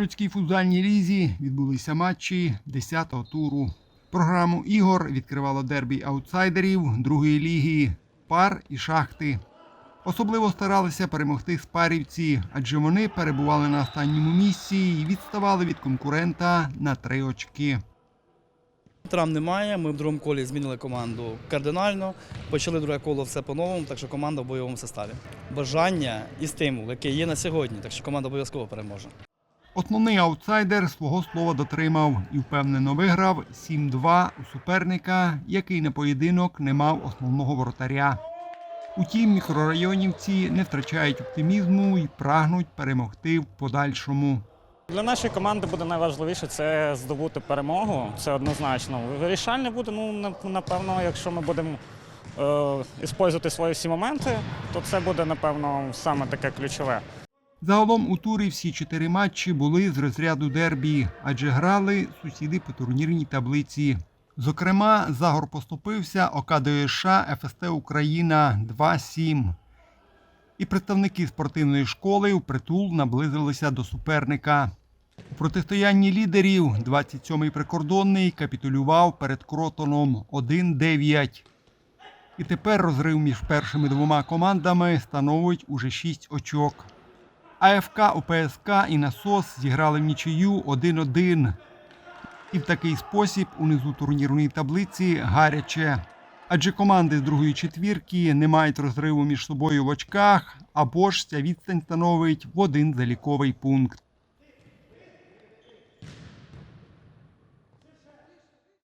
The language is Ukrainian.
Ужгородській футзальній лізі відбулися матчі 10-го туру. Програму ігор відкривало дербі аутсайдерів другої ліги пар і шахти. Особливо старалися перемогти спарівці, адже вони перебували на останньому місці і відставали від конкурента на три очки. Травм немає. Ми в другому колі змінили команду кардинально. Почали друге коло все по-новому, так що команда в бойовому составі. Бажання і стимул, який є на сьогодні, так що команда обов'язково переможе. Основний аутсайдер свого слова дотримав і впевнено виграв 7-2 у суперника, який на поєдинок не мав основного воротаря. Утім, мікрорайонівці не втрачають оптимізму і прагнуть перемогти в подальшому. Для нашої команди буде найважливіше це здобути перемогу. Це однозначно. Вирішальне буде, ну напевно, якщо ми будемо е, іспользувати свої всі моменти, то це буде, напевно, саме таке ключове. Загалом у турі всі чотири матчі були з розряду дербі, адже грали сусіди по турнірній таблиці. Зокрема, Загор поступився ОКДШ ФСТ Україна 2-7. І представники спортивної школи впритул наблизилися до суперника. У протистоянні лідерів 27-й прикордонний капітулював перед Кротоном 1-9. І тепер розрив між першими двома командами становить уже 6 очок. АФК, ОПСК і Насос зіграли в нічию 1-1. І в такий спосіб унизу турнірної таблиці гаряче. Адже команди з другої четвірки не мають розриву між собою в очках, або ж ця відстань становить в один заліковий пункт.